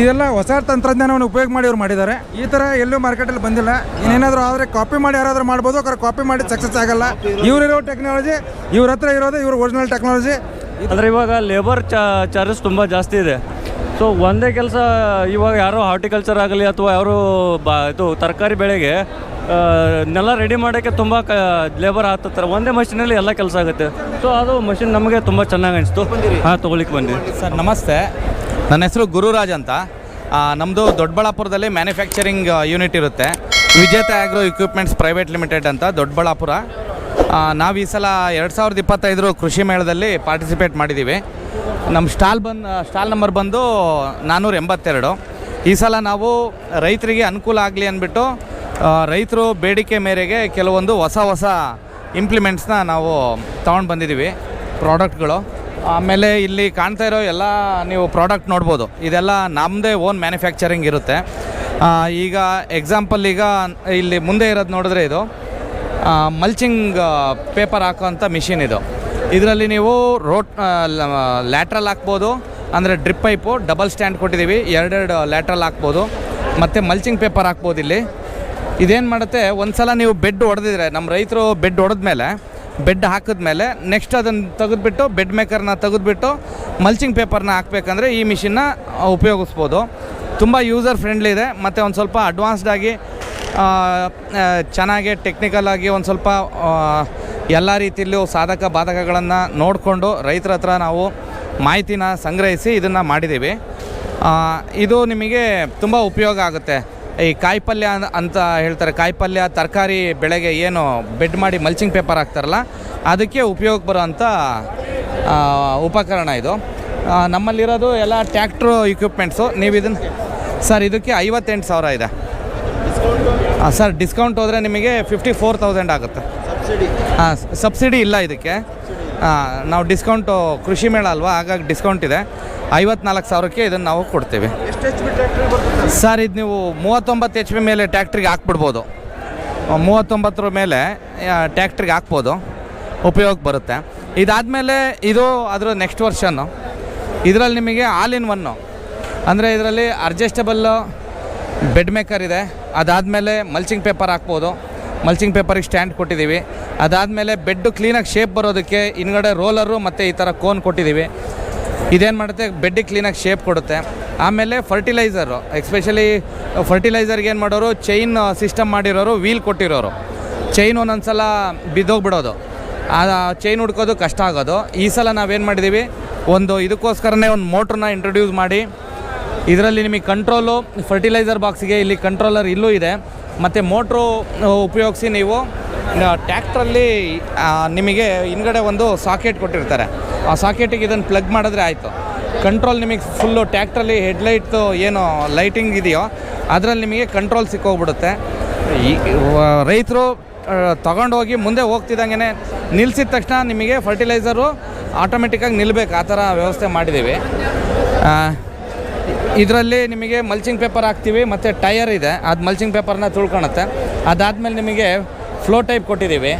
ಇದೆಲ್ಲ ಹೊಸ ತಂತ್ರಜ್ಞಾನವನ್ನು ಉಪಯೋಗ ಮಾಡಿ ಅವ್ರು ಮಾಡಿದ್ದಾರೆ. ಈ ಥರ ಎಲ್ಲೂ ಮಾರ್ಕೆಟಲ್ಲಿ ಬಂದಿಲ್ಲ. ಇನ್ನೇನಾದರೂ ಆದರೆ ಕಾಪಿ ಮಾಡಿ ಯಾರಾದರೂ ಮಾಡ್ಬೋದು ಅವ್ರ ಕಾಪಿ ಮಾಡಿ ಸಕ್ಸಸ್ ಆಗಲ್ಲ. ಇವರಿರೋ ಟೆಕ್ನಾಲಜಿ ಇವ್ರ ಹತ್ರ ಇರೋದು ಇವ್ರ ಒರಿಜಿನಲ್ ಟೆಕ್ನಾಲಜಿ ಅಂದ್ರೆ ಇವಾಗ ಲೇಬರ್ ಚಾರ್ಜಸ್ ತುಂಬ ಜಾಸ್ತಿ ಇದೆ. ಸೊ ಒಂದೇ ಕೆಲಸ ಇವಾಗ ಯಾರೋ ಹಾರ್ಟಿಕಲ್ಚರ್ ಆಗಲಿ ಅಥವಾ ಯಾರು ಬಾ ಇದು ತರಕಾರಿ ಬೆಳೆಗೆ ನೆಲ ರೆಡಿ ಮಾಡೋಕ್ಕೆ ತುಂಬ ಕ ಲೇಬರ್ ಆಗ್ತಾರೆ ಒಂದೇ ಮಷಿನಲ್ಲಿ ಎಲ್ಲ ಕೆಲಸ ಆಗುತ್ತೆ. ಸೊ ಅದು ಮಷಿನ್ ನಮಗೆ ತುಂಬ ಚೆನ್ನಾಗಿ ಅನಿಸ್ತು. ಹಾಂ ತೊಗೊಳಿಕ್ಕೆ ಬಂದ್ವಿ. ಸರ್ ನಮಸ್ತೆ. ನನ್ನ ಹೆಸರು ಗುರುರಾಜ್ ಅಂತ. ನಮ್ಮದು ದೊಡ್ಡಬಳ್ಳಾಪುರದಲ್ಲಿ ಮ್ಯಾನುಫ್ಯಾಕ್ಚರಿಂಗ್ ಯೂನಿಟ್ ಇರುತ್ತೆ. ವಿಜೇತ ಆಗ್ರೋ ಇಕ್ವಿಪ್ಮೆಂಟ್ಸ್ ಪ್ರೈವೇಟ್ ಲಿಮಿಟೆಡ್ ಅಂತ ದೊಡ್ಡಬಳ್ಳಾಪುರ ನಾವು ಈ ಸಲ ಎರಡು ಸಾವಿರದ ಇಪ್ಪತ್ತೈದರ ಕೃಷಿ ಮೇಳದಲ್ಲಿ ಪಾರ್ಟಿಸಿಪೇಟ್ ಮಾಡಿದ್ದೀವಿ ನಮ್ಮ ಸ್ಟಾಲ್ ಬಂದು ಸ್ಟಾಲ್ ನಂಬರ್ ಬಂದು ನಾನ್ನೂರ ಎಂಬತ್ತೆರಡು. ಈ ಸಲ ನಾವು ರೈತರಿಗೆ ಅನುಕೂಲ ಆಗಲಿ ಅಂದ್ಬಿಟ್ಟು ರೈತರು ಬೇಡಿಕೆ ಮೇರೆಗೆ ಕೆಲವೊಂದು ಹೊಸ ಹೊಸ ಇಂಪ್ಲಿಮೆಂಟ್ಸ್ನ ನಾವು ತೊಗೊಂಡು ಬಂದಿದ್ದೀವಿ ಪ್ರಾಡಕ್ಟ್ಗಳು ಆಮೇಲೆ ಇಲ್ಲಿ ಕಾಣ್ತಾ ಇರೋ ಎಲ್ಲ ನೀವು ಪ್ರಾಡಕ್ಟ್ ನೋಡ್ಬೋದು. ಇದೆಲ್ಲ ನಮ್ಮದೇ ಓನ್ ಮ್ಯಾನುಫ್ಯಾಕ್ಚರಿಂಗ್ ಇರುತ್ತೆ. ಈಗ ಎಕ್ಸಾಂಪಲ್ ಈಗ ಇಲ್ಲಿ ಮುಂದೆ ಇರೋದು ನೋಡಿದ್ರೆ ಇದು ಮಲ್ಚಿಂಗ್ ಪೇಪರ್ ಹಾಕೋಂಥ ಮಿಷಿನ್ ಇದು. ಇದರಲ್ಲಿ ನೀವು ರೋಟ್ ಲ್ಯಾಟ್ರಲ್ ಹಾಕ್ಬೋದು, ಅಂದರೆ ಡ್ರಿಪ್ ಪೈಪು ಡಬಲ್ ಸ್ಟ್ಯಾಂಡ್ ಕೊಟ್ಟಿದ್ದೀವಿ, ಎರಡೆರಡು ಲ್ಯಾಟ್ರಲ್ ಹಾಕ್ಬೋದು, ಮತ್ತು ಮಲ್ಚಿಂಗ್ ಪೇಪರ್ ಹಾಕ್ಬೋದು ಇಲ್ಲಿ. ಇದೇನು ಮಾಡುತ್ತೆ ಒಂದು ಸಲ ನೀವು ಬೆಡ್ ಹೊಡೆದಿದ್ರೆ ನಮ್ಮ ರೈತರು ಬೆಡ್ ಹೊಡೆದ್ಮೇಲೆ ಬೆಡ್ ಹಾಕಿದ್ಮೇಲೆ ನೆಕ್ಸ್ಟ್ ಅದನ್ನು ತೆಗೆದುಬಿಟ್ಟು ಬೆಡ್ ಮೇಕರ್ನ ತೆಗೆದುಬಿಟ್ಟು ಮಲ್ಚಿಂಗ್ ಪೇಪರ್ನ ಹಾಕ್ಬೇಕಂದ್ರೆ ಈ ಮಿಷಿನ್ನ ಉಪಯೋಗಿಸ್ಬೋದು. ತುಂಬ ಯೂಸರ್ ಫ್ರೆಂಡ್ಲಿ ಇದೆ. ಮತ್ತು ಒಂದು ಸ್ವಲ್ಪ ಅಡ್ವಾನ್ಸ್ಡಾಗಿ ಚೆನ್ನಾಗಿ ಟೆಕ್ನಿಕಲ್ ಆಗಿ ಒಂದು ಸ್ವಲ್ಪ ಎಲ್ಲ ರೀತಿಯಲ್ಲೂ ಸಾಧಕ ಬಾಧಕಗಳನ್ನು ನೋಡಿಕೊಂಡು ರೈತರ ಹತ್ರ ನಾವು ಮಾಹಿತಿನ ಸಂಗ್ರಹಿಸಿ ಇದನ್ನು ಮಾಡಿದ್ದೀವಿ. ಇದು ನಿಮಗೆ ತುಂಬ ಉಪಯೋಗ ಆಗುತ್ತೆ. ಈ ಕಾಯಿಪಲ್ಯ ಅಂತ ಹೇಳ್ತಾರೆ ಕಾಯಿಪಲ್ಯ ತರಕಾರಿ ಬೆಳೆಗೆ ಏನು ಬೆಡ್ ಮಾಡಿ ಮಲ್ಚಿಂಗ್ ಪೇಪರ್ ಹಾಕ್ತಾರಲ್ಲ ಅದಕ್ಕೆ ಉಪಯೋಗ ಬರೋವಂಥ ಉಪಕರಣ ಇದು. ನಮ್ಮಲ್ಲಿರೋದು ಎಲ್ಲ ಟ್ಯಾಕ್ಟ್ರು ಇಕ್ವಿಪ್ಮೆಂಟ್ಸು ನೀವು ಇದನ್ನು ಸರ್ ಇದಕ್ಕೆ ಐವತ್ತೆಂಟು ಸಾವಿರ ಇದೆ. ಹಾಂ ಸರ್ ಡಿಸ್ಕೌಂಟ್ ಹೋದರೆ ನಿಮಗೆ ಫಿಫ್ಟಿ ಫೋರ್ ತೌಸಂಡ್ ಆಗುತ್ತೆ ಹಾಂ ಸಬ್ಸಿಡಿ ಇಲ್ಲ ಇದಕ್ಕೆ. ಹಾಂ ನಾವು ಡಿಸ್ಕೌಂಟು ಕೃಷಿ ಮೇಳ ಅಲ್ವಾ ಹಾಗಾಗಿ ಡಿಸ್ಕೌಂಟ್ ಇದೆ. ಐವತ್ನಾಲ್ಕು ಸಾವಿರಕ್ಕೆ ಇದನ್ನು ನಾವು ಕೊಡ್ತೀವಿ. ಸರ್, ಇದು ನೀವು ಮೂವತ್ತೊಂಬತ್ತು ಎಚ್ ಪಿ ಮೇಲೆ ಟ್ಯಾಕ್ಟ್ರಿಗೆ ಹಾಕ್ಬಿಡ್ಬೋದು. ಮೂವತ್ತೊಂಬತ್ತರ ಮೇಲೆ ಟ್ಯಾಕ್ಟ್ರಿಗೆ ಹಾಕ್ಬೋದು. ಉಪಯೋಗ ಬರುತ್ತೆ. ಇದಾದಮೇಲೆ ಇದು ಅದರ ನೆಕ್ಸ್ಟ್ ವರ್ಷನ್ನು ಇದರಲ್ಲಿ ನಿಮಗೆ ಆಲ್ ಇನ್ ಒನ್ನು ಅಂದರೆ ಇದರಲ್ಲಿ ಅಡ್ಜಸ್ಟಬಲ್ಲು ಬೆಡ್ ಮೇಕರ್ ಇದೆ. ಅದಾದಮೇಲೆ ಮಲ್ಚಿಂಗ್ ಪೇಪರ್ ಹಾಕ್ಬೋದು. ಮಲ್ಚಿಂಗ್ ಪೇಪರಿಗೆ ಸ್ಟ್ಯಾಂಡ್ ಕೊಟ್ಟಿದ್ದೀವಿ. ಅದಾದಮೇಲೆ ಬೆಡ್ಡು ಕ್ಲೀನಾಗಿ ಶೇಪ್ ಬರೋದಕ್ಕೆ ಹಿಂದ್ಗಡೆ ರೋಲರು ಮತ್ತು ಈ ಥರ ಕೋನ್ ಕೊಟ್ಟಿದ್ದೀವಿ. ಇದೇನು ಮಾಡುತ್ತೆ? ಬೆಡ್ಡಿಗೆ ಕ್ಲೀನಾಗಿ ಶೇಪ್ ಕೊಡುತ್ತೆ. ಆಮೇಲೆ ಫರ್ಟಿಲೈಸರು ಎಕ್ಸ್ಪೆಷಲಿ ಫರ್ಟಿಲೈಸರ್ಗೆ ಏನು ಮಾಡೋರು ಚೈನ್ ಸಿಸ್ಟಮ್ ಮಾಡಿರೋರು ವೀಲ್ ಕೊಟ್ಟಿರೋರು. ಚೈನ್ ಒಂದೊಂದು ಸಲ ಬಿದ್ದೋಗ್ಬಿಡೋದು. ಆ ಚೈನ್ ಹುಡ್ಕೋದು ಕಷ್ಟ ಆಗೋದು. ಈ ಸಲ ನಾವೇನು ಮಾಡಿದ್ದೀವಿ ಒಂದು ಇದಕ್ಕೋಸ್ಕರನೇ ಒಂದು ಮೋಟ್ರನ್ನ ಇಂಟ್ರೊಡ್ಯೂಸ್ ಮಾಡಿ. ಇದರಲ್ಲಿ ನಿಮಗೆ ಕಂಟ್ರೋಲು ಫರ್ಟಿಲೈಸರ್ ಬಾಕ್ಸಿಗೆ ಇಲ್ಲಿ ಕಂಟ್ರೋಲರ್ ಇಲ್ಲೂ ಇದೆ. ಮತ್ತು ಮೋಟ್ರು ಉಪಯೋಗಿಸಿ ನೀವು ಟ್ಯಾಕ್ಟ್ರಲ್ಲಿ ನಿಮಗೆ ಹಿಂದ್ಗಡೆ ಒಂದು ಸಾಕೆಟ್ ಕೊಟ್ಟಿರ್ತಾರೆ. ಆ ಸಾಕೆಟಿಗೆ ಇದನ್ನು ಪ್ಲಗ್ ಮಾಡಿದ್ರೆ ಆಯಿತು. ಕಂಟ್ರೋಲ್ ನಿಮಗೆ ಫುಲ್ಲು ಟ್ಯಾಕ್ಟ್ರಲ್ಲಿ ಹೆಡ್ಲೈಟ್ದು ಏನು ಲೈಟಿಂಗ್ ಇದೆಯೋ, ಅದರಲ್ಲಿ ನಿಮಗೆ ಕಂಟ್ರೋಲ್ ಸಿಕ್ಕೋಗ್ಬಿಡುತ್ತೆ. ಈ ರೈತರು ತಗೊಂಡೋಗಿ ಮುಂದೆ ಹೋಗ್ತಿದ್ದಂಗೆ ನಿಲ್ಲಿಸಿದ ತಕ್ಷಣ ನಿಮಗೆ ಫರ್ಟಿಲೈಸರು ಆಟೋಮೆಟಿಕ್ಕಾಗಿ ನಿಲ್ಲಬೇಕು ಆ ಥರ ವ್ಯವಸ್ಥೆ ಮಾಡಿದ್ದೀವಿ. ಇದರಲ್ಲಿ ನಿಮಗೆ ಮಲ್ಚಿಂಗ್ ಪೇಪರ್ ಹಾಕ್ತೀವಿ, ಮತ್ತು ಟಯರ್ ಇದೆ. ಅದು ಮಲ್ಚಿಂಗ್ ಪೇಪರ್ನ ತುಳ್ಕೊಳುತ್ತೆ ಅದಾದಮೇಲೆ ನಿಮಗೆ ಫ್ಲೋ ಟೈಪ್ ಕೊಟ್ಟಿದ್ದೀವಿ.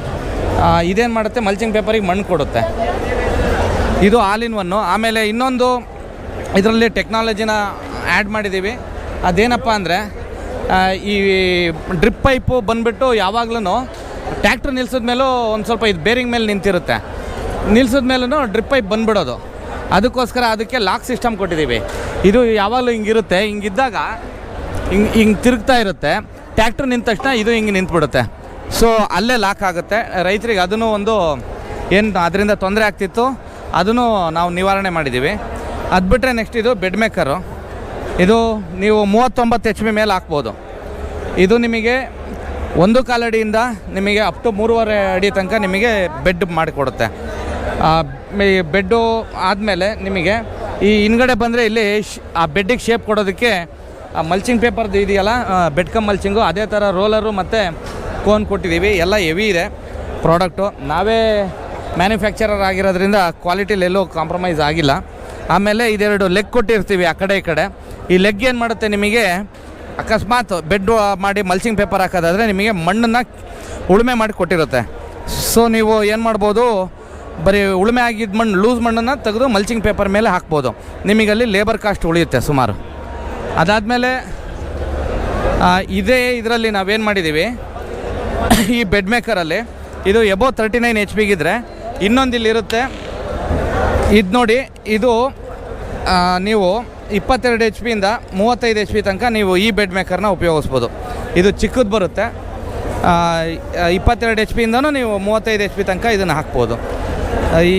ಇದೇನು ಮಾಡುತ್ತೆ? ಮಲ್ಚಿಂಗ್ ಪೇಪರಿಗೆ ಮಣ್ಣು ಕೊಡುತ್ತೆ. ಇದು ಆಲ್ ಇನ್ ಒನ್ನು ಆಮೇಲೆ ಇನ್ನೊಂದು ಇದರಲ್ಲಿ ಟೆಕ್ನಾಲಜಿನ ಆ್ಯಡ್ ಮಾಡಿದ್ದೀವಿ. ಅದೇನಪ್ಪ ಅಂದರೆ ಈ ಡ್ರಿಪ್ ಪೈಪು ಬಂದುಬಿಟ್ಟು ಯಾವಾಗ್ಲೂ ಟ್ಯಾಕ್ಟ್ರ್ ನಿಲ್ಸಿದ ಮೇಲೂ ಒಂದು ಸ್ವಲ್ಪ ಇದು ಬೇರಿಂಗ್ ಮೇಲೆ ನಿಂತಿರುತ್ತೆ. ನಿಲ್ಸಿದ ಮೇಲೂ ಡ್ರಿಪ್ ಪೈಪ್ ಬಂದುಬಿಡೋದು. ಅದಕ್ಕೋಸ್ಕರ ಅದಕ್ಕೆ ಲಾಕ್ ಸಿಸ್ಟಮ್ ಕೊಟ್ಟಿದ್ದೀವಿ. ಇದು ಯಾವಾಗಲೂ ಹಿಂಗಿರುತ್ತೆ. ಹಿಂಗಿದ್ದಾಗ ಹಿಂಗೆ ಹಿಂಗೆ ತಿರುಗ್ತಾ ಇರುತ್ತೆ. ಟ್ಯಾಕ್ಟ್ರ್ ನಿಂತ ತಕ್ಷಣ ಇದು ಹಿಂಗೆ ನಿಂತ್ಬಿಡುತ್ತೆ. ಸೊ ಅಲ್ಲೇ ಲಾಕ್ ಆಗುತ್ತೆ. ರೈತರಿಗೆ ಅದನ್ನು ಒಂದು ಏನು ಅದರಿಂದ ತೊಂದರೆ ಆಗ್ತಿತ್ತು, ಅದನ್ನು ನಾವು ನಿವಾರಣೆ ಮಾಡಿದ್ದೀವಿ. ಅದು ಬಿಟ್ಟರೆ ನೆಕ್ಸ್ಟ್ ಇದು ಬೆಡ್ ಮೇಕರು ಇದು ನೀವು ಮೂವತ್ತೊಂಬತ್ತು ಎಚ್ ಪಿ ಮೇಲೆ ಹಾಕ್ಬೋದು. ಇದು ನಿಮಗೆ ಒಂದು ಕಾಲಡಿಯಿಂದ ನಿಮಗೆ ಅಪ್ ಟು ಮೂರುವರೆ ಅಡಿ ತನಕ ನಿಮಗೆ ಬೆಡ್ ಮಾಡಿಕೊಡುತ್ತೆ. ಈ ಬೆಡ್ಡು ಆದಮೇಲೆ ನಿಮಗೆ ಈ ಹಿಂದ್ಗಡೆ ಬಂದರೆ ಇಲ್ಲಿ ಆ ಬೆಡ್ಡಿಗೆ ಶೇಪ್ ಕೊಡೋದಕ್ಕೆ, ಆ ಮಲ್ಚಿಂಗ್ ಪೇಪರ್ದು ಇದೆಯಲ್ಲ ಬೆಡ್ಕಮ್ ಮಲ್ಚಿಂಗು ಅದೇ ಥರ ರೋಲರು ಮತ್ತು ಕೋನ್ ಕೊಟ್ಟಿದ್ದೀವಿ, ಎಲ್ಲ ಹೆವಿ ಇದೆ ಪ್ರಾಡಕ್ಟು ನಾವೇ ಮ್ಯಾನುಫ್ಯಾಕ್ಚರರ್ ಆಗಿರೋದ್ರಿಂದ ಕ್ವಾಲಿಟಿಲಿ ಎಲ್ಲೂ ಕಾಂಪ್ರಮೈಸ್ ಆಗಿಲ್ಲ. ಆಮೇಲೆ ಇದೆರಡು ಲೆಗ್ ಕೊಟ್ಟಿರ್ತೀವಿ ಆ ಕಡೆ ಈ ಕಡೆ. ಈ ಲೆಗ್ ಏನು ಮಾಡುತ್ತೆ ನಿಮಗೆ? ಅಕಸ್ಮಾತ್ ಬೆಡ್ ಮಾಡಿ ಮಲ್ಚಿಂಗ್ ಪೇಪರ್ ಹಾಕೋದಾದರೆ ನಿಮಗೆ ಮಣ್ಣನ್ನು ಉಳುಮೆ ಮಾಡಿ ಕೊಟ್ಟಿರುತ್ತೆ. ಸೊ ನೀವು ಏನು ಮಾಡ್ಬೋದು? ಬರೀ ಉಳುಮೆ ಆಗಿದ್ದ ಮಣ್ಣು ಲೂಸ್ ಮಣ್ಣನ್ನು ತೆಗೆದು ಮಲ್ಚಿಂಗ್ ಪೇಪರ್ ಮೇಲೆ ಹಾಕ್ಬೋದು. ನಿಮಗಲ್ಲಿ ಲೇಬರ್ ಕಾಸ್ಟ್ ಉಳಿಯುತ್ತೆ ಸುಮಾರು. ಅದಾದಮೇಲೆ ಇದೇ ಇದರಲ್ಲಿ ನಾವೇನು ಮಾಡಿದ್ದೀವಿ? ಈ ಬೆಡ್ ಮೇಕರಲ್ಲಿ ಇದು ಎಬೋ ತರ್ಟಿ ನೈನ್ ಎಚ್ ಪಿಗಿದ್ರೆ ಇನ್ನೊಂದು ಇಲ್ಲಿರುತ್ತೆ ಇದು ನೋಡಿ ಇದು ನೀವು ಇಪ್ಪತ್ತೆರಡು ಎಚ್ ಪಿಯಿಂದ ಮೂವತ್ತೈದು ಎಚ್ ಪಿ ತನಕ ನೀವು ಈ ಬೆಡ್ ಮೇಕರ್ನ ಉಪಯೋಗಿಸ್ಬೋದು. ಇದು ಚಿಕ್ಕದು ಬರುತ್ತೆ. ಇಪ್ಪತ್ತೆರಡು ಎಚ್ ಪಿಯಿಂದನೂ ನೀವು ಮೂವತ್ತೈದು ಎಚ್ ಪಿ ತನಕ ಇದನ್ನು ಹಾಕ್ಬೋದು.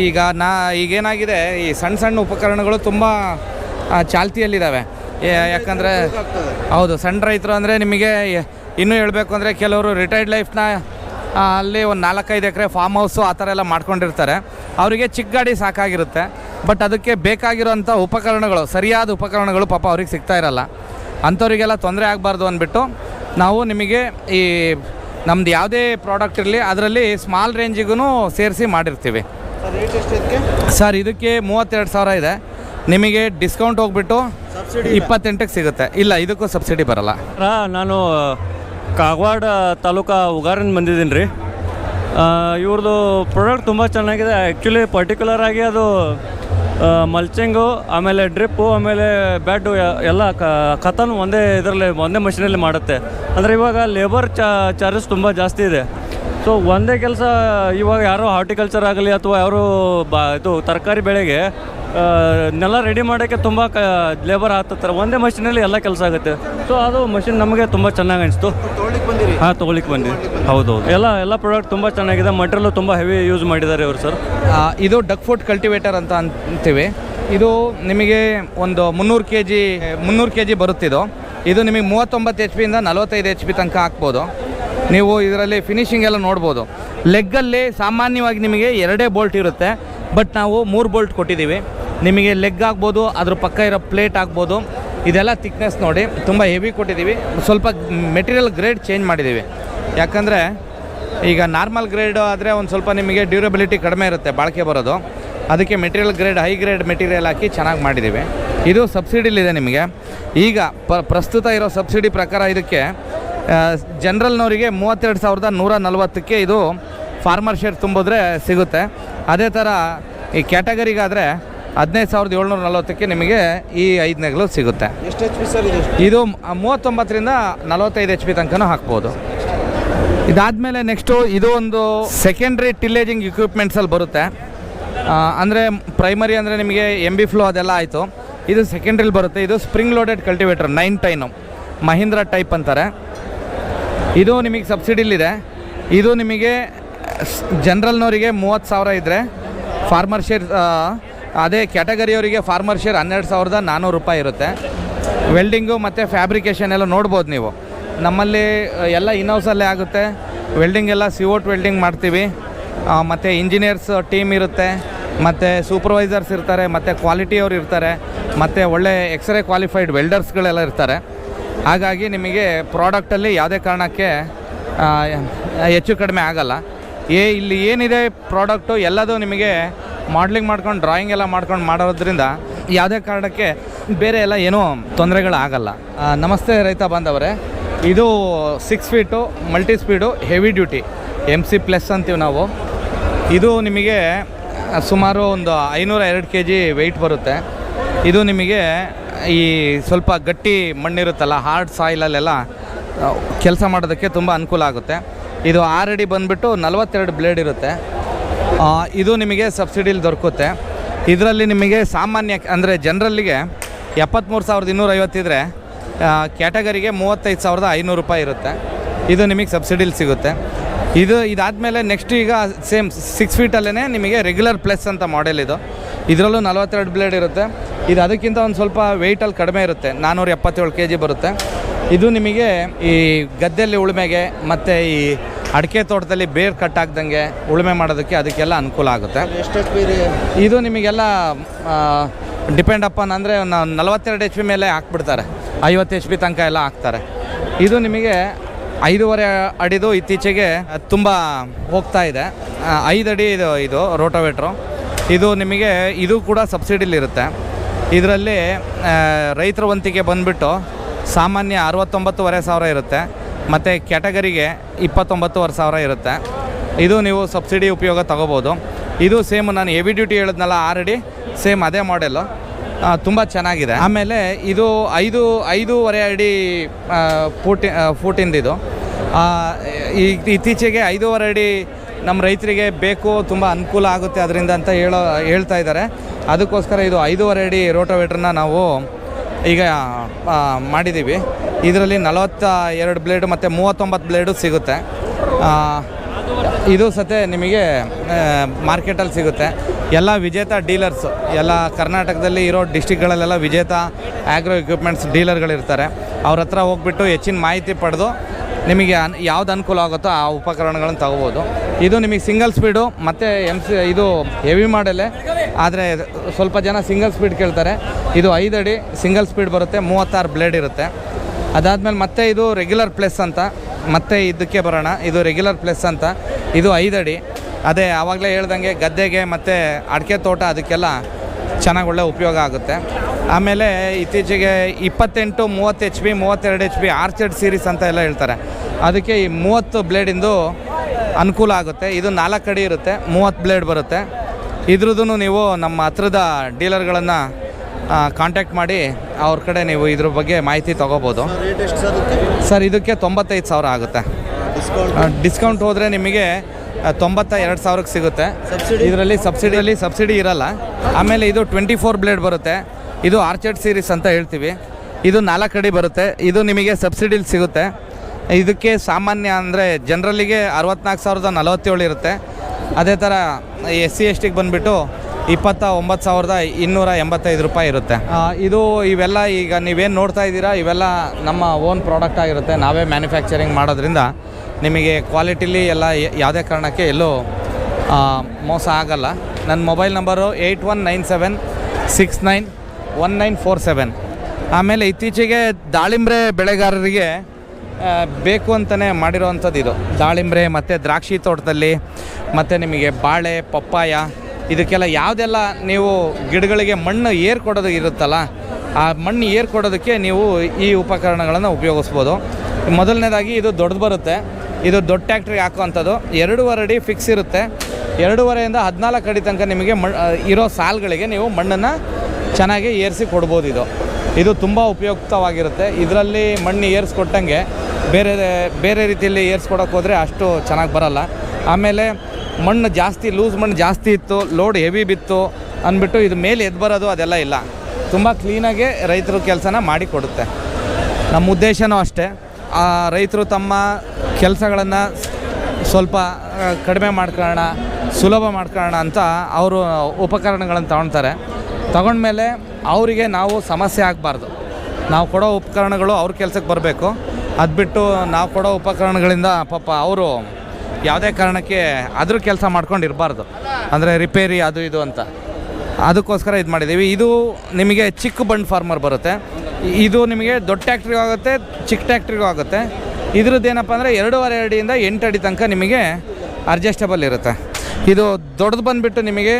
ಈಗ ನಾ ಈಗೇನಾಗಿದೆ ಈ ಸಣ್ಣ ಸಣ್ಣ ಉಪಕರಣಗಳು ತುಂಬ ಚಾಲ್ತಿಯಲ್ಲಿದ್ದಾವೆ ಯಾಕಂದರೆ ಹೌದು ಸಣ್ಣ ರೈತರು ಅಂದರೆ ನಿಮಗೆ ಇನ್ನೂ ಹೇಳಬೇಕು ಅಂದರೆ ಕೆಲವರು ರಿಟೈರ್ಡ್ ಲೈಫ್ನ ಅಲ್ಲಿ ಒಂದು ನಾಲ್ಕೈದು ಎಕರೆ ಫಾರ್ಮ್ ಹೌಸು ಆ ಥರ ಎಲ್ಲ ಮಾಡ್ಕೊಂಡಿರ್ತಾರೆ. ಅವರಿಗೆ ಚಿಕ್ಕ ಗಾಡಿ ಸಾಕಾಗಿರುತ್ತೆ. ಬಟ್ ಅದಕ್ಕೆ ಬೇಕಾಗಿರೋಂಥ ಉಪಕರಣಗಳು ಸರಿಯಾದ ಉಪಕರಣಗಳು ಪಾಪ ಅವ್ರಿಗೆ ಸಿಗ್ತಾ ಇರಲ್ಲ. ಅಂಥವರಿಗೆಲ್ಲ ತೊಂದರೆ ಆಗಬಾರ್ದು ಅಂದ್ಬಿಟ್ಟು ನಾವು ನಿಮಗೆ ಈ ನಮ್ದು ಯಾವುದೇ ಪ್ರಾಡಕ್ಟ್ ಇರಲಿ ಅದರಲ್ಲಿ ಸ್ಮಾಲ್ ರೇಂಜಿಗೂ ಸೇರಿಸಿ ಮಾಡಿರ್ತೀವಿ. ಸರ್ ಇದಕ್ಕೆ? ಮೂವತ್ತೆರಡು ಸಾವಿರ ಇದೆ. ನಿಮಗೆ ಡಿಸ್ಕೌಂಟ್ ಹೋಗ್ಬಿಟ್ಟು ಇಪ್ಪತ್ತೆಂಟಕ್ಕೆ ಸಿಗುತ್ತೆ. ಇಲ್ಲ ಇದಕ್ಕೂ ಸಬ್ಸಿಡಿ ಬರಲ್ಲ. ನಾನು ಕಾಗವಾಡ ತಾಲೂಕಾ ಉಗಾರಿಂದ ಬಂದಿದ್ದೀನಿ ರೀ. ಇವ್ರದ್ದು ಪ್ರಾಡಕ್ಟ್ ತುಂಬ ಚೆನ್ನಾಗಿದೆ. ಆ್ಯಕ್ಚುಲಿ ಪರ್ಟಿಕ್ಯುಲರ್ ಆಗಿ ಅದು ಮಲ್ಚಿಂಗು ಆಮೇಲೆ ಡ್ರಿಪ್ಪು ಆಮೇಲೆ ಬ್ಯಾಡು ಎಲ್ಲ ಕಥನು ಒಂದೇ ಇದರಲ್ಲಿ, ಒಂದೇ ಮಷಿನಲ್ಲಿ ಮಾಡುತ್ತೆ. ಅಂದರೆ ಇವಾಗ ಲೇಬರ್ ಚಾರ್ಜಸ್ ತುಂಬ ಜಾಸ್ತಿ ಇದೆ. ಸೊ ಒಂದೇ ಕೆಲಸ ಇವಾಗ ಯಾರೋ ಹಾರ್ಟಿಕಲ್ಚರ್ ಆಗಲಿ ಅಥವಾ ಯಾರು ಬಾ ಇದು ತರಕಾರಿ ಬೆಳೆಗೆ ನೆಲ ರೆಡಿ ಮಾಡೋಕ್ಕೆ ತುಂಬ ಕ ಲೇಬರ್ ಆಗ್ತಾರೆ ಒಂದೇ ಮಷಿನಲ್ಲಿ ಎಲ್ಲ ಕೆಲಸ ಆಗುತ್ತೆ. ಸೊ ಅದು ಮಷಿನ್ ನಮಗೆ ತುಂಬ ಚೆನ್ನಾಗಿ ಅನಿಸ್ತು. ಹಾಂ ತೊಗೊಳಿಕ್ಕೆ ಬಂದಿರಿ. ಹೌದು ಹೌದು ಎಲ್ಲ ಎಲ್ಲ ಪ್ರಾಡಕ್ಟ್ ತುಂಬ ಚೆನ್ನಾಗಿದೆ. ಮಟೀರಿಯಲ್ ತುಂಬ ಹೆವಿ ಯೂಸ್ ಮಾಡಿದ್ದಾರೆ ಇವರು ಸರ್ ಇದು ಡಕ್ ಫುಡ್ ಕಲ್ಟಿವೇಟರ್ ಅಂತ ಅಂತೀವಿ. ಇದು ನಿಮಗೆ ಒಂದು ಮುನ್ನೂರು ಕೆ ಜಿ ಮುನ್ನೂರು ಕೆ ಜಿ ಬರುತ್ತಿದ್ದು ಇದು ನಿಮಗೆ ಮೂವತ್ತೊಂಬತ್ತು ಎಚ್ ಪಿಯಿಂದ ನಲವತ್ತೈದು ಎಚ್ ಪಿ ತನಕ ಹಾಕ್ಬೋದು. ನೀವು ಇದರಲ್ಲಿ ಫಿನಿಶಿಂಗ್ ಎಲ್ಲ ನೋಡ್ಬೋದು. ಲೆಗ್ಗಲ್ಲಿ ಸಾಮಾನ್ಯವಾಗಿ ನಿಮಗೆ ಎರಡೇ ಬೋಲ್ಟ್ ಇರುತ್ತೆ. ಬಟ್ ನಾವು ಮೂರು ಬೋಲ್ಟ್ ಕೊಟ್ಟಿದ್ದೀವಿ. ನಿಮಗೆ ಲೆಗ್ ಆಗ್ಬೋದು, ಅದ್ರ ಪಕ್ಕ ಇರೋ ಪ್ಲೇಟ್ ಆಗ್ಬೋದು. ಇದೆಲ್ಲ ತಿಕ್ನೆಸ್ ನೋಡಿ, ತುಂಬ ಹೆವಿ ಕೊಟ್ಟಿದ್ದೀವಿ. ಸ್ವಲ್ಪ ಮೆಟೀರಿಯಲ್ ಗ್ರೇಡ್ ಚೇಂಜ್ ಮಾಡಿದ್ದೀವಿ. ಯಾಕಂದರೆ ಈಗ ನಾರ್ಮಲ್ ಗ್ರೇಡ್ ಆದರೆ ಒಂದು ಸ್ವಲ್ಪ ನಿಮಗೆ ಡ್ಯೂರಬಿಲಿಟಿ ಕಡಿಮೆ ಇರುತ್ತೆ ಬಾಳಿಕೆ ಬರೋದು. ಅದಕ್ಕೆ material grade high grade material ಹಾಕಿ ಚೆನ್ನಾಗಿ ಮಾಡಿದ್ದೀವಿ. ಇದು ಸಬ್ಸಿಡಿಲಿದೆ ನಿಮಗೆ. ಈಗ ಪ್ರಸ್ತುತ ಇರೋ ಸಬ್ಸಿಡಿ ಪ್ರಕಾರ ಇದಕ್ಕೆ ಜನರಲ್ನವರಿಗೆ ಮೂವತ್ತೆರಡು ಸಾವಿರದ ನೂರ ನಲವತ್ತಕ್ಕೆ ಇದು ಫಾರ್ಮರ್ ಶೇರ್ ತುಂಬಿದ್ರೆ ಸಿಗುತ್ತೆ. ಅದೇ ಥರ ಈ ಕ್ಯಾಟಗರಿಗಾದರೆ ಹದಿನೈದು ಸಾವಿರದ ಏಳ್ನೂರ ನಲವತ್ತಕ್ಕೆ ನಿಮಗೆ ಈ ಐದನೇಗಳು ಸಿಗುತ್ತೆ. ಎಷ್ಟು ಎಚ್ ಪಿ ಸರ್ ಇದು? ಮೂವತ್ತೊಂಬತ್ತರಿಂದ ನಲವತ್ತೈದು ಎಚ್ ಪಿ ತನಕನೂ ಹಾಕ್ಬೋದು. ಇದಾದಮೇಲೆ ನೆಕ್ಸ್ಟು ಇದು ಒಂದು ಸೆಕೆಂಡ್ರಿ ಟಿಲ್ಲೇಜಿಂಗ್ ಇಕ್ವಿಪ್ಮೆಂಟ್ಸಲ್ಲಿ ಬರುತ್ತೆ. ಅಂದರೆ ಪ್ರೈಮರಿ ಅಂದರೆ ನಿಮಗೆ ಎಂ ಬಿ ಫ್ಲೋ ಅದೆಲ್ಲ ಆಯಿತು. ಇದು ಸೆಕೆಂಡ್ರಿಲಿ ಬರುತ್ತೆ. ಇದು spring loaded cultivator nine tine Mahindra type ಅಂತಾರೆ. ಇದು ನಿಮಗೆ ಸಬ್ಸಿಡಿಲಿದೆ ಇದು ನಿಮಗೆ ಜನರಲ್ನವರಿಗೆ ಮೂವತ್ತು ಸಾವಿರ ಇದ್ದರೆ ಫಾರ್ಮರ್ ಶೇರ್ ಅದೇ ಕ್ಯಾಟಗರಿಯವರಿಗೆ ಫಾರ್ಮರ್ ಶೇರ್ ಹನ್ನೆರಡು ಸಾವಿರದ ನಾನ್ನೂರು ರೂಪಾಯಿ ಇರುತ್ತೆ. ವೆಲ್ಡಿಂಗು ಮತ್ತು ಫ್ಯಾಬ್ರಿಕೇಷನ್ ಎಲ್ಲ ನೋಡ್ಬೋದು ನೀವು. ನಮ್ಮಲ್ಲಿ ಎಲ್ಲ ಇನ್ಹೌಸಲ್ಲೇ ಆಗುತ್ತೆ. ವೆಲ್ಡಿಂಗ್ ಎಲ್ಲ ಸಿವೋಟ್ ವೆಲ್ಡಿಂಗ್ ಮಾಡ್ತೀವಿ. ಮತ್ತು ಇಂಜಿನಿಯರ್ಸ್ ಟೀಮ್ ಇರುತ್ತೆ. ಮತ್ತು ಸೂಪರ್ವೈಸರ್ಸ್ ಇರ್ತಾರೆ, ಮತ್ತು ಕ್ವಾಲಿಟಿಯವರು ಇರ್ತಾರೆ. ಮತ್ತು ಒಳ್ಳೆ ಎಕ್ಸ್ರೇ ಕ್ವಾಲಿಫೈಡ್ ವೆಲ್ಡರ್ಸ್ಗಳೆಲ್ಲ ಇರ್ತಾರೆ. ಹಾಗಾಗಿ ನಿಮಗೆ ಪ್ರಾಡಕ್ಟಲ್ಲಿ ಯಾವುದೇ ಕಾರಣಕ್ಕೆ ಹೆಚ್ಚು ಕಡಿಮೆ ಆಗಲ್ಲ. ಏ, ಇಲ್ಲಿ ಏನಿದೆ ಪ್ರಾಡಕ್ಟು ಎಲ್ಲದೂ ನಿಮಗೆ ಮಾಡ್ಲಿಂಗ್ ಮಾಡ್ಕೊಂಡು ಡ್ರಾಯಿಂಗ್ ಎಲ್ಲ ಮಾಡ್ಕೊಂಡು ಮಾಡೋದ್ರಿಂದ ಯಾವುದೇ ಕಾರಣಕ್ಕೆ ಬೇರೆ ಎಲ್ಲ ಏನೂ ತೊಂದರೆಗಳಾಗಲ್ಲ. ನಮಸ್ತೆ ರೈತ ಬಾಂಧವರೇ. ಇದು six feet multi speed heavy duty M C plus ಅಂತೀವಿ ನಾವು. ಇದು ನಿಮಗೆ ಸುಮಾರು ಒಂದು ಐನೂರ ಎರಡು ಕೆ ಜಿ ವೆಯ್ಟ್ ಬರುತ್ತೆ. ಇದು ನಿಮಗೆ ಈ ಸ್ವಲ್ಪ ಗಟ್ಟಿ ಮಣ್ಣಿರುತ್ತಲ್ಲ ಹಾರ್ಡ್ ಸಾಯಿಲಲ್ಲೆಲ್ಲ ಕೆಲಸ ಮಾಡೋದಕ್ಕೆ ತುಂಬ ಅನುಕೂಲ ಆಗುತ್ತೆ. ಇದು ಆರ್ ಅಡಿ ಬಂದುಬಿಟ್ಟು ನಲವತ್ತೆರಡು ಬ್ಲೇಡ್ ಇರುತ್ತೆ. ಇದು ನಿಮಗೆ ಸಬ್ಸಿಡಿಲಿ ದೊರಕುತ್ತೆ. ಇದರಲ್ಲಿ ನಿಮಗೆ ಸಾಮಾನ್ಯ, ಅಂದರೆ ಜನರಲ್ಲಿಗೆ ಎಪ್ಪತ್ತ್ಮೂರು ಸಾವಿರದ ಇನ್ನೂರೈವತ್ತಿದ್ರೆ ಕ್ಯಾಟಗರಿಗೆ ಮೂವತ್ತೈದು ಸಾವಿರದ ಐನೂರು ರೂಪಾಯಿ ಇರುತ್ತೆ. ಇದು ನಿಮಗೆ ಸಬ್ಸಿಡಿಲಿ ಸಿಗುತ್ತೆ. ಇದು ಇದಾದಮೇಲೆ ನೆಕ್ಸ್ಟ್ ಈಗ ಸೇಮ್ ಸಿಕ್ಸ್ ಫೀಟಲ್ಲೇ ನಿಮಗೆ ರೆಗ್ಯುಲರ್ ಪ್ಲಸ್ ಅಂತ ಮಾಡೆಲ್ ಇದು. ಇದರಲ್ಲೂ ನಲವತ್ತೆರಡು ಬ್ಲೇಡ್ ಇರುತ್ತೆ. ಇದು ಅದಕ್ಕಿಂತ ಒಂದು ಸ್ವಲ್ಪ ವೆಯ್ಟಲ್ಲಿ ಕಡಿಮೆ ಇರುತ್ತೆ. ನಾನ್ನೂರ ಎಪ್ಪತ್ತೇಳು ಕೆ ಜಿ ಬರುತ್ತೆ. ಇದು ನಿಮಗೆ ಈ ಗದ್ದೆಯಲ್ಲಿ ಉಳುಮೆಗೆ ಮತ್ತು ಈ ಅಡಿಕೆ ತೋಟದಲ್ಲಿ ಬೇರ್ ಹಾಕ್ದಂಗೆ ಉಳುಮೆ ಮಾಡೋದಕ್ಕೆ ಅದಕ್ಕೆಲ್ಲ ಅನುಕೂಲ ಆಗುತ್ತೆ. ಇದು ನಿಮಗೆಲ್ಲ ಡಿಪೆಂಡ್ ಅಪಾನ್ ಅಂದರೆ ನಲವತ್ತೆರಡು ಎಚ್ ಪಿ ಮೇಲೆ ಹಾಕ್ಬಿಡ್ತಾರೆ. ಐವತ್ತು ಎಚ್ ಪಿ ತನಕ ಎಲ್ಲ ಹಾಕ್ತಾರೆ. ಇದು ನಿಮಗೆ ಐದೂವರೆ ಅಡಿದು ಇತ್ತೀಚೆಗೆ ತುಂಬ ಹೋಗ್ತಾ ಇದೆ. ಐದು ಅಡಿ ಇದು ಇದು ರೋಟೋವೇಟ್ರು ಇದು ನಿಮಗೆ, ಇದು ಕೂಡ ಸಬ್ಸಿಡಿಲಿರುತ್ತೆ. ಇದರಲ್ಲಿ ರೈತರ ವಂತಿಗೆ ಬಂದುಬಿಟ್ಟು ಸಾಮಾನ್ಯ ಅರವತ್ತೊಂಬತ್ತುವರೆ ಸಾವಿರ ಇರುತ್ತೆ. ಮತ್ತು ಕ್ಯಾಟಗರಿಗೆ ಇಪ್ಪತ್ತೊಂಬತ್ತುವರೆ ಸಾವಿರ ಇರುತ್ತೆ. ಇದು ನೀವು ಸಬ್ಸಿಡಿ ಉಪಯೋಗ ತಗೋಬೋದು. ಇದು ಸೇಮ್ ನಾನು ಹೆವಿ ಡ್ಯೂಟಿ ಹೇಳಿದ್ನಲ್ಲ ಆಲ್ರೆಡಿ ಸೇಮ್ ಅದೇ ಮಾಡೆಲ್ಲು. ತುಂಬ ಚೆನ್ನಾಗಿದೆ. ಆಮೇಲೆ ಇದು ಐದು, ಐದೂವರೆ ಅಡಿ ಫೂಟಿ ಫೂಟಿಂದಿದು. ಇತ್ತೀಚೆಗೆ ಐದೂವರೆ ಅಡಿ ನಮ್ಮ ರೈತರಿಗೆ ಬೇಕು, ತುಂಬ ಅನುಕೂಲ ಆಗುತ್ತೆ ಅದರಿಂದ ಅಂತ ಹೇಳೋ, ಹೇಳ್ತಾ ಇದ್ದಾರೆ. ಅದಕ್ಕೋಸ್ಕರ ಇದು ಐದೂವರೆ ಅಡಿ ರೋಟೋವೇಟ್ರನ್ನ ನಾವು ಈಗ ಮಾಡಿದ್ದೀವಿ. ಇದರಲ್ಲಿ ನಲವತ್ತ ಎರಡು ಬ್ಲೇಡು ಮತ್ತು ಮೂವತ್ತೊಂಬತ್ತು ಬ್ಲೇಡು ಸಿಗುತ್ತೆ. ಇದು ಸತೆ ನಿಮಗೆ ಮಾರ್ಕೆಟಲ್ಲಿ ಸಿಗುತ್ತೆ. ಎಲ್ಲ ವಿಜೇತ ಡೀಲರ್ಸು, ಎಲ್ಲ ಕರ್ನಾಟಕದಲ್ಲಿ ಇರೋ ಡಿಸ್ಟಿಕ್ಗಳಲ್ಲೆಲ್ಲ ವಿಜೇತ ಆಗ್ರೋ ಎಕ್ವಿಪ್ಮೆಂಟ್ಸ್ ಡೀಲರ್ಗಳಿರ್ತಾರೆ. ಅವ್ರ ಹತ್ರ ಹೋಗ್ಬಿಟ್ಟು ಹೆಚ್ಚಿನ ಮಾಹಿತಿ ಪಡೆದು ನಿಮಗೆ ಅನ್, ಯಾವ್ದು ಅನುಕೂಲ ಆಗುತ್ತೋ ಆ ಉಪಕರಣಗಳನ್ನು ತಗೋಬೋದು. ಇದು ನಿಮಗೆ ಸಿಂಗಲ್ ಸ್ಪೀಡು ಮತ್ತು ಎಂ ಸಿ ಇದು ಹೆವಿ ಮಾಡಲೇ ಆದರೆ ಸ್ವಲ್ಪ ಜನ ಸಿಂಗಲ್ ಸ್ಪೀಡ್ ಕೇಳ್ತಾರೆ. ಇದು ಐದು ಅಡಿ ಸಿಂಗಲ್ ಸ್ಪೀಡ್ ಬರುತ್ತೆ, ಮೂವತ್ತಾರು ಬ್ಲೇಡ್ ಇರುತ್ತೆ. ಅದಾದಮೇಲೆ ಮತ್ತೆ ಇದು ರೆಗ್ಯುಲರ್ ಪ್ಲೇಸ್ ಅಂತ. ಮತ್ತೆ ಇದಕ್ಕೆ ಬರೋಣ, ಇದು ರೆಗ್ಯುಲರ್ ಪ್ಲೇಸ್ ಅಂತ. ಇದು ಐದು ಅಡಿ. ಅದೇ ಆವಾಗಲೇ ಹೇಳ್ದಂಗೆ ಗದ್ದೆಗೆ ಮತ್ತು ಅಡಿಕೆ ತೋಟ ಅದಕ್ಕೆಲ್ಲ ಚೆನ್ನಾಗಿ ಒಳ್ಳೆ ಉಪಯೋಗ ಆಗುತ್ತೆ. ಆಮೇಲೆ ಇತ್ತೀಚೆಗೆ ಇಪ್ಪತ್ತೆಂಟು, ಮೂವತ್ತು ಎಚ್ ಬಿ ಮೂವತ್ತೆರಡು ಎಚ್ ಬಿ ಆರ್ಚರ್ಡ್ ಸೀರೀಸ್ ಅಂತ ಎಲ್ಲ ಹೇಳ್ತಾರೆ. ಅದಕ್ಕೆ ಈ ಮೂವತ್ತು ಬ್ಲೇಡಿಂದು ಅನುಕೂಲ ಆಗುತ್ತೆ. ಇದು ನಾಲ್ಕು ಅಡಿ ಇರುತ್ತೆ. ಮೂವತ್ತು ಬ್ಲೇಡ್ ಬರುತ್ತೆ. ಇದ್ರದ್ದು ನೀವು ನಮ್ಮ ಹತ್ರದ ಡೀಲರ್ಗಳನ್ನು ಕಾಂಟ್ಯಾಕ್ಟ್ ಮಾಡಿ ಅವ್ರ ಕಡೆ ನೀವು ಇದ್ರ ಬಗ್ಗೆ ಮಾಹಿತಿ ತೊಗೋಬೋದು. ಸರ್ ಇದಕ್ಕೆ ತೊಂಬತ್ತೈದು ಸಾವಿರ ಆಗುತ್ತೆ. ಡಿಸ್ಕೌಂಟ್ ಹೋದರೆ ನಿಮಗೆ ತೊಂಬತ್ತ ಎರಡು ಸಾವಿರಕ್ಕೆ ಸಿಗುತ್ತೆ? ಇದರಲ್ಲಿ ಸಬ್ಸಿಡಿಯಲ್ಲಿ ಸಬ್ಸಿಡಿ ಇರಲ್ಲ. ಆಮೇಲೆ ಇದು ಟ್ವೆಂಟಿ ಫೋರ್ ಬ್ಲೇಡ್ ಬರುತ್ತೆ. ಇದು ಆರ್ಚರ್ಡ್ ಸೀರೀಸ್ ಅಂತ ಹೇಳ್ತೀವಿ. ಇದು ನಾಲ್ಕು ಅಡಿ ಬರುತ್ತೆ. ಇದು ನಿಮಗೆ ಸಬ್ಸಿಡಿಲಿ ಸಿಗುತ್ತೆ. ಇದಕ್ಕೆ ಸಾಮಾನ್ಯ ಅಂದರೆ ಜನರಲ್ಲಿಗೆ ಅರವತ್ನಾಲ್ಕು ಸಾವಿರದ ನಲವತ್ತೇಳು ಇರುತ್ತೆ. ಅದೇ ಥರ ಎಸ್ ಸಿ ಎಸ್ ಟಿಗೆ ಬಂದುಬಿಟ್ಟು ಇಪ್ಪತ್ತ ಒಂಬತ್ತು ಸಾವಿರದ ಇನ್ನೂರ ಎಂಬತ್ತೈದು ರೂಪಾಯಿ ಇರುತ್ತೆ. ಇದು ಇವೆಲ್ಲ ಈಗ ನೀವೇನು ನೋಡ್ತಾ ಇದ್ದೀರಾ? ಇವೆಲ್ಲ ನಮ್ಮ ಓನ್ ಪ್ರಾಡಕ್ಟ್ ಆಗಿರುತ್ತೆ. ನಾವೇ ಮ್ಯಾನುಫ್ಯಾಕ್ಚರಿಂಗ್ ಮಾಡೋದ್ರಿಂದ ನಿಮಗೆ ಕ್ವಾಲಿಟಿಲಿ ಎಲ್ಲ ಯಾವುದೇ ಕಾರಣಕ್ಕೆ ಎಲ್ಲೂ ಮೋಸ ಆಗಲ್ಲ. ನನ್ನ mobile number eight one nine seven six nine one nine four seven. ಆಮೇಲೆ ಇತ್ತೀಚೆಗೆ ದಾಳಿಂಬ್ರೆ ಬೆಳೆಗಾರರಿಗೆ ಬೇಕು ಅಂತಲೇ ಮಾಡಿರೋವಂಥದ್ದು ಇದು. ದಾಳಿಂಬ್ರೆ ಮತ್ತು ದ್ರಾಕ್ಷಿ ತೋಟದಲ್ಲಿ, ಮತ್ತು ನಿಮಗೆ ಬಾಳೆ, ಪಪ್ಪಾಯ, ಇದಕ್ಕೆಲ್ಲ ಯಾವುದೆಲ್ಲ ನೀವು ಗಿಡಗಳಿಗೆ ಮಣ್ಣು ಏರ್ ಕೊಡೋದು ಇರುತ್ತಲ್ಲ, ಆ ಮಣ್ಣು ಏರ್ ಕೊಡೋದಕ್ಕೆ ನೀವು ಈ ಉಪಕರಣಗಳನ್ನು ಉಪಯೋಗಿಸ್ಬೋದು. ಮೊದಲನೇದಾಗಿ ಇದು ದೊಡ್ಡದು ಬರುತ್ತೆ. ಇದು ದೊಡ್ಡ ಟ್ಯಾಕ್ಟ್ರಿಗೆ ಹಾಕುವಂಥದ್ದು. ಎರಡೂವರೆ ಅಡಿ ಫಿಕ್ಸ್ ಇರುತ್ತೆ. ಎರಡೂವರೆಯಿಂದ ಹದಿನಾಲ್ಕು ಅಡಿ ತನಕ ನಿಮಗೆ ಮ ಇರೋ ಸಾಲ್ಗಳಿಗೆ ನೀವು ಮಣ್ಣನ್ನು ಚೆನ್ನಾಗಿ ಏರಿಸಿ ಕೊಡ್ಬೋದು ಇದು. ಇದು ತುಂಬ ಉಪಯುಕ್ತವಾಗಿರುತ್ತೆ. ಇದರಲ್ಲಿ ಮಣ್ಣು ಏರಿಸ್ಕೊಟ್ಟಂಗೆ ಬೇರೆ ಬೇರೆ ರೀತಿಯಲ್ಲಿ ಏರ್ಸ್ಕೊಡೋಕೆ ಹೋದರೆ ಅಷ್ಟು ಚೆನ್ನಾಗಿ ಬರಲ್ಲ. ಆಮೇಲೆ ಮಣ್ಣು ಜಾಸ್ತಿ, ಲೂಸ್ ಮಣ್ಣು ಜಾಸ್ತಿ ಇತ್ತು ಲೋಡ್ ಹೆವಿ ಬಿತ್ತು ಅಂದ್ಬಿಟ್ಟು ಇದು ಮೇಲೆ ಎದ್ದು ಬರೋದು ಅದೆಲ್ಲ ಇಲ್ಲ. ತುಂಬ ಕ್ಲೀನಾಗೆ ರೈತರು ಕೆಲಸನ ಮಾಡಿಕೊಡುತ್ತೆ ನಮ್ಮ ಉದ್ದೇಶನೂ ಅಷ್ಟೇ. ರೈತರು ತಮ್ಮ ಕೆಲಸಗಳನ್ನು ಸ್ವಲ್ಪ ಕಡಿಮೆ ಮಾಡ್ಕೊಳ್ಳೋಣ, ಸುಲಭ ಮಾಡ್ಕೊಳ್ಳೋಣ ಅಂತ ಅವರು ಉಪಕರಣಗಳನ್ನು ತಗೊಳ್ತಾರೆ. ತಗೊಂಡ್ಮೇಲೆ ಅವರಿಗೆ ನಾವು ಸಮಸ್ಯೆ ಆಗಬಾರ್ದು. ನಾವು ಕೊಡೋ ಉಪಕರಣಗಳು ಅವ್ರ ಕೆಲಸಕ್ಕೆ ಬರಬೇಕು. ಅದು ಬಿಟ್ಟು ನಾವು ಕೊಡೋ ಉಪಕರಣಗಳಿಂದ ಪಾಪ ಅವರು ಯಾವುದೇ ಕಾರಣಕ್ಕೆ ಅದ್ರ ಕೆಲಸ ಮಾಡ್ಕೊಂಡು ಇರಬಾರ್ದು ಅಂದರೆ ರಿಪೇರಿ ಅದು ಇದು ಅಂತ. ಅದಕ್ಕೋಸ್ಕರ ಇದು ಮಾಡಿದ್ದೀವಿ ಇದು ನಿಮಗೆ ಚಿಕ್ಕ ಬಂಡ್ ಫಾರ್ಮರ್ ಬರುತ್ತೆ. ಇದು ನಿಮಗೆ ದೊಡ್ಡ ಟ್ಯಾಕ್ಟ್ರಿಗೂ ಆಗುತ್ತೆ, ಚಿಕ್ಕ ಟ್ಯಾಕ್ಟ್ರಿಗೂ ಆಗುತ್ತೆ. ಇದ್ರದ್ದು ಏನಪ್ಪ ಅಂದರೆ ಎರಡೂವರೆ ಅಡಿಯಿಂದ ಎಂಟು ಅಡಿ ತನಕ ನಿಮಗೆ ಅಡ್ಜಸ್ಟಬಲ್ ಇರುತ್ತೆ. ಇದು ದೊಡ್ಡದು ಬಂದುಬಿಟ್ಟು ನಿಮಗೆ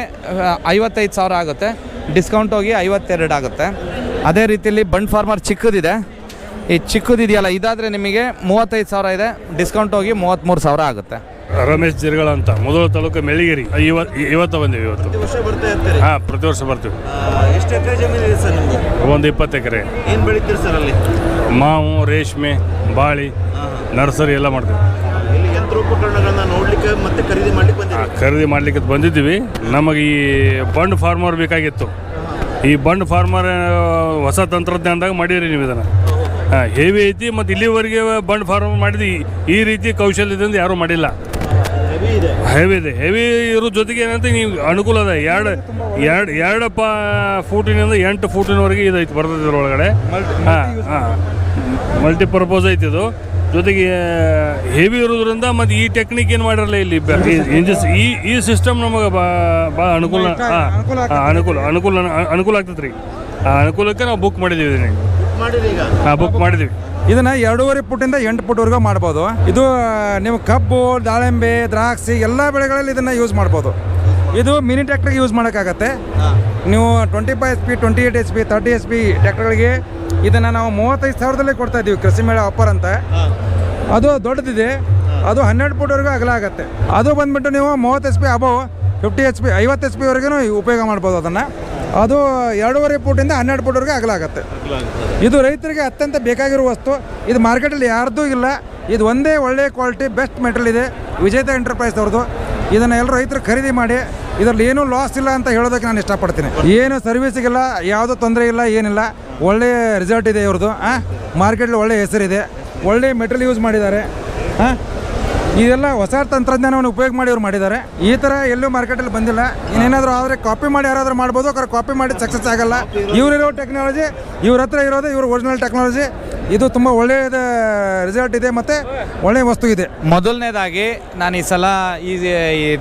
ಐವತ್ತೈದು ಸಾವಿರ ಆಗುತ್ತೆ. ಡಿಸ್ಕೌಂಟ್ ಹೋಗಿ ಐವತ್ತೆರಡು ಆಗುತ್ತೆ. ಅದೇ ರೀತಿಯಲ್ಲಿ ಬಂಡ್ ಫಾರ್ಮರ್ ಚಿಕ್ಕದಿದೆ. ಈ ಚಿಕ್ಕದಿದೆಯಲ್ಲ ಇದಾದರೆ ನಿಮಗೆ ಮೂವತ್ತೈದು ಸಾವಿರ ಇದೆ. ಡಿಸ್ಕೌಂಟ್ ಹೋಗಿ ಮೂವತ್ತ್ಮೂರು ಸಾವಿರ ಆಗುತ್ತೆ. ರಮೇಶ್ ಜಿರ್ಗಳ ಅಂತ ಮೊದಲು ತಾಲೂಕು ಮೆಳಿಗೇರಿ ಇವತ್ತು ಇವತ್ತು ಬಂದೀವಿ ಇವತ್ತು. ಹಾಂ ಪ್ರತಿ ವರ್ಷ ಬರ್ತೀವಿ. ಆ, ಎಷ್ಟು ಎಕರೆ ಜಮೀನು ಇದೆ ಸರ್ ಒಂದು ಇಪ್ಪತ್ತು ಎಕರೆ. ಏನು ಬೆಳಿತೀರಿ ಸರ್ ಅಲ್ಲಿ? ಮಾವು ರೇಷ್ಮೆ ಬಾಳಿ ನರ್ಸರಿ ಎಲ್ಲ ಮಾಡ್ತೀವಿ. ಇಲ್ಲಿ ಯಂತ್ರೋಪಕರಣಗಳನ್ನ ನೋಡ್ಲಿಕ್ಕೆ ಮತ್ತೆ ಖರೀದಿ ಮಾಡ್ಲಿಕ್ಕೆ ಬಂದಿರಿ ಖರೀದಿ ಮಾಡ್ಲಿಕ್ಕೆ ಬಂದಿದ್ದೀವಿ. ನಮಗೆ ಈ ಬಂಡ್ ಫಾರ್ಮರ್ ಬೇಕಾಗಿತ್ತು. ಈ ಬಂಡ್ ಫಾರ್ಮರ್ ಹೊಸ ತಂತ್ರಜ್ಞಾನದಾಗ ಮಾಡಿರಿ ನೀವು ಇದನ್ನು. ಹೆವಿ ಐತಿ ಮತ್ತು ಇಲ್ಲಿವರೆಗೆ ಬಂಡ್ ಫಾರ್ಮ್ ಮಾಡಿದ್ವಿ ಈ ರೀತಿ ಕೌಶಲ್ಯದಿಂದ ಯಾರೂ ಮಾಡಿಲ್ಲ. ಹೆವಿ ಇದೆ. ಹೆವಿ ಇರೋ ಜೊತೆಗೆ ಏನಂತ ನೀವು ಅನುಕೂಲ ಅದ. ಎರಡು ಎರಡು ಎರಡು ಪ ಫೂಟಿನಿಂದ ಎಂಟು ಫೂಟಿನವರೆಗೆ ಇದೈತಿ ಬರ್ತದೆ ಇದ್ರೊಳಗಡೆ. ಹಾಂ ಹಾಂ. ಮಲ್ಟಿಪರ್ಪೋಸ್ ಐತಿ ಇದು ಜೊತೆಗೆ ಹೆವಿ ಇರೋದ್ರಿಂದ ಮತ್ತು ಈ ಟೆಕ್ನಿಕ್ ಏನು ಮಾಡಿರಲ್ಲ ಇಲ್ಲಿ ಬ- ಈ- ಇಂಜಸ್ ಈ ಈ ಸಿಸ್ಟಮ್ ನಮಗೆ ಭಾಳ ಅನುಕೂಲ ಅನುಕೂಲ ಅನುಕೂಲ ಅನುಕೂಲ ಆಗ್ತೈತ್ರಿ ಆಗ್ತೈತೆ ರೀ ಆ ಅನುಕೂಲಕ್ಕೆ ನಾವು ಬುಕ್ ಮಾಡಿದ್ದೀವಿ ಇದನ್ನ ಹಾಂ ಬುಕ್ ಮಾಡಿದ್ದೀವಿ ಇದನ್ನ ಎರಡೂವರೆ ಪುಟ್ಟಿಂದ ಎಂಟು ಫುಟ್ವರೆಗೂ ಮಾಡ್ಬೋದು. ಇದು ನೀವು ಕಬ್ಬು ದಾಳಿಂಬೆ ದ್ರಾಕ್ಷಿ ಎಲ್ಲ ಬೆಳೆಗಳಲ್ಲಿ ಇದನ್ನ ಯೂಸ್ ಮಾಡ್ಬೋದು. ಇದು ಮಿನಿ ಟ್ರ್ಯಾಕ್ಟರ್ಗೆ ಯೂಸ್ ಮಾಡೋಕ್ಕಾಗತ್ತೆ. ನೀವು twenty five S P twenty eight H P thirty H P ಟ್ರ್ಯಾಕ್ಟರ್ಗಳಿಗೆ ಇದನ್ನು ನಾವು ಮೂವತ್ತೈದು ಸಾವಿರದಲ್ಲೇ ಕೊಡ್ತಾ ಇದ್ದೀವಿ ಕೃಷಿ ಮೇಳ ಆಫರ್ ಅಂತ. ಅದು ದೊಡ್ಡದಿದೆ. ಅದು ಹನ್ನೆರಡು ಫುಟ್ವರೆಗೂ ಅಗಲ ಆಗುತ್ತೆ. ಅದು ಬಂದ್ಬಿಟ್ಟು ನೀವು ಮೂವತ್ತು H P above fifty H P ಐವತ್ತು ಎಚ್ ಪಿವರೆಗೂ ಉಪಯೋಗ ಮಾಡ್ಬೋದು ಅದನ್ನು. ಅದು ಎರಡೂವರೆ ಫೂಟಿಂದ ಹನ್ನೆರಡು ಫೂಟ್ವರೆಗೆ ಅಗಲ ಆಗುತ್ತೆ. ಇದು ರೈತರಿಗೆ ಅತ್ಯಂತ ಬೇಕಾಗಿರೋ ವಸ್ತು. ಇದು ಮಾರ್ಕೆಟಲ್ಲಿ ಯಾರ್ದೂ ಇಲ್ಲ. ಇದು ಒಂದೇ ಒಳ್ಳೆಯ ಕ್ವಾಲಿಟಿ ಬೆಸ್ಟ್ ಮೆಟೀರಿಯಲ್ ಇದೆ. ವಿಜೇತ ಎಂಟರ್ಪ್ರೈಸ್ ಅವ್ರದ್ದು ಇದನ್ನು ಎಲ್ಲರೂ ರೈತರು ಖರೀದಿ ಮಾಡಿ ಇದರಲ್ಲಿ ಏನೂ ಲಾಸ್ ಇಲ್ಲ ಅಂತ ಹೇಳೋದಕ್ಕೆ ನಾನು ಇಷ್ಟಪಡ್ತೀನಿ. ಏನು ಸರ್ವಿಸಿಗೆಲ್ಲ ಯಾವುದೂ ತೊಂದರೆ ಇಲ್ಲ, ಏನಿಲ್ಲ. ಒಳ್ಳೆಯ ರಿಸಲ್ಟ್ ಇದೆ ಇವ್ರದ್ದು ಹಾಂ ಮಾರ್ಕೆಟಲ್ಲಿ ಒಳ್ಳೆಯ ಹೆಸರಿದೆ. ಒಳ್ಳೆಯ ಮೆಟೀರಿಯಲ್ ಯೂಸ್ ಮಾಡಿದ್ದಾರೆ ಹಾಂ ಇದೆಲ್ಲ ಹೊಸ ತಂತ್ರಜ್ಞಾನವನ್ನು ಉಪಯೋಗ ಮಾಡಿ ಇವ್ರು ಮಾಡಿದ್ದಾರೆ. ಈ ಥರ ಎಲ್ಲೂ ಮಾರ್ಕೆಟಲ್ಲಿ ಬಂದಿಲ್ಲ. ಇನ್ನೇನಾದರೂ ಆದರೆ ಕಾಪಿ ಮಾಡಿ ಯಾರಾದರೂ ಮಾಡ್ಬೋದು ಕಾಪಿ ಮಾಡಿ ಸಕ್ಸಸ್ ಆಗಲ್ಲ. ಇವರಿರೋ ಟೆಕ್ನಾಲಜಿ ಇವ್ರ ಹತ್ರ ಇರೋದು ಇವ್ರ ಒರಿಜಿನಲ್ ಟೆಕ್ನಾಲಜಿ ಇದು ತುಂಬ ಒಳ್ಳೆಯದ ರಿಸಲ್ಟ್ ಇದೆ ಮತ್ತು ಒಳ್ಳೆಯ ವಸ್ತು ಇದೆ. ಮೊದಲನೇದಾಗಿ ನಾನು ಈ ಸಲ ಈ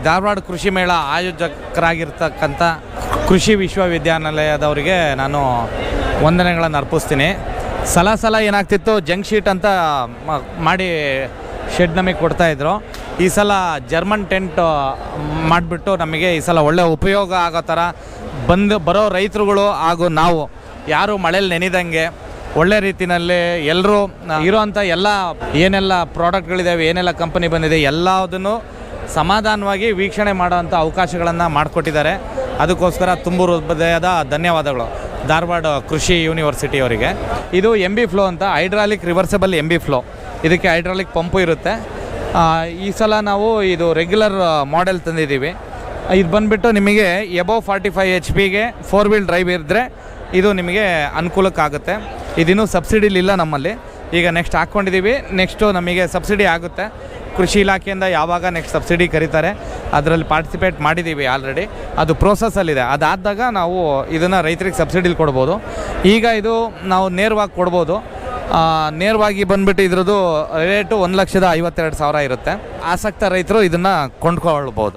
ಧಾರವಾಡ ಕೃಷಿ ಮೇಳ ಆಯೋಜಕರಾಗಿರ್ತಕ್ಕಂಥ ಕೃಷಿ ವಿಶ್ವವಿದ್ಯಾನಿಲಯದವರಿಗೆ ನಾನು ವಂದನೆಗಳನ್ನು ಅರ್ಪಿಸ್ತೀನಿ. ಸಲ ಸಲ ಏನಾಗ್ತಿತ್ತು ಜಂಕ್ ಶೀಟ್ ಅಂತ ಮಾಡಿ ಶೆಡ್ ನಮಗೆ ಕೊಡ್ತಾಯಿದ್ರು ಈ ಸಲ ಜರ್ಮನ್ ಟೆಂಟ್ ಮಾಡಿಬಿಟ್ಟು ನಮಗೆ ಈ ಸಲ ಒಳ್ಳೆ ಉಪಯೋಗ ಆಗೋ ಥರ ಬಂದು ಬರೋ ರೈತರುಗಳು ಹಾಗೂ ನಾವು ಯಾರು ಮಳೇಲಿ ನೆನೆದಂಗೆ ಒಳ್ಳೆ ರೀತಿಯಲ್ಲಿ ಎಲ್ಲರೂ ಇರೋವಂಥ ಎಲ್ಲ ಏನೆಲ್ಲ ಪ್ರಾಡಕ್ಟ್ಗಳಿದ್ದಾವೆ ಏನೆಲ್ಲ ಕಂಪನಿ ಬಂದಿದೆ ಎಲ್ಲದನ್ನು ಸಮಾಧಾನವಾಗಿ ವೀಕ್ಷಣೆ ಮಾಡುವಂಥ ಅವಕಾಶಗಳನ್ನು ಮಾಡಿಕೊಟ್ಟಿದ್ದಾರೆ. ಅದಕ್ಕೋಸ್ಕರ ತುಂಬ ಹೃದಯದ ಧನ್ಯವಾದಗಳು. ಧಾರವಾಡ ಕೃಷಿ ಯೂನಿವರ್ಸಿಟಿ ಅವರಿಗೆ. ಇದು ಎಂ ಬಿ ಫ್ಲೋ ಅಂತ, hydraulic reversible M B flow ಇದಕ್ಕೆ ಹೈಡ್ರಾಲಿಕ್ ಪಂಪು ಇರುತ್ತೆ. ಈ ಸಲ ನಾವು ಇದು ರೆಗ್ಯುಲರ್ ಮಾಡೆಲ್ ತಂದಿದ್ದೀವಿ. ಇದು ಬಂದುಬಿಟ್ಟು ನಿಮಗೆ ಎಬೋ ಫಾರ್ಟಿ ಫೈವ್ ಎಚ್ ಪಿಗೆ ಫೋರ್ ವೀಲ್ ಡ್ರೈವ್ ಇದ್ದರೆ ಇದು ನಿಮಗೆ ಅನುಕೂಲಕ್ಕಾಗುತ್ತೆ. ಇದಿನ್ನೂ ಸಬ್ಸಿಡಿಲಿಲ್ಲ ನಮ್ಮಲ್ಲಿ. ಈಗ ನೆಕ್ಸ್ಟ್ ಹಾಕ್ಕೊಂಡಿದ್ದೀವಿ ನೆಕ್ಸ್ಟು ನಮಗೆ ಸಬ್ಸಿಡಿ ಆಗುತ್ತೆ. ಕೃಷಿ ಇಲಾಖೆಯಿಂದ ಯಾವಾಗ ನೆಕ್ಸ್ಟ್ ಸಬ್ಸಿಡಿ ಕರೀತಾರೆ, ಅದರಲ್ಲಿ ಪಾರ್ಟಿಸಿಪೇಟ್ ಮಾಡಿದ್ದೀವಿ ಆಲ್ರೆಡಿ ಅದು ಪ್ರೋಸೆಸ್ಸಲ್ಲಿದೆ ಅದಾದಾಗ ನಾವು ಇದನ್ನು ರೈತರಿಗೆ ಸಬ್ಸಿಡಿಲಿ ಕೊಡ್ಬೋದು. ಈಗ ಇದು ನಾವು ನೇರವಾಗಿ ಕೊಡ್ಬೋದು. ನೇರವಾಗಿ ಬಂದ್ಬಿಟ್ಟು ಇದ್ರದ್ದು ರೇಟು ಒಂದು ಲಕ್ಷದ ಐವತ್ತೆರಡು ಸಾವಿರ ಇರುತ್ತೆ. ಆಸಕ್ತ ರೈತರು ಇದನ್ನು ಕೊಂಡ್ಕೊಳ್ಬೋದು.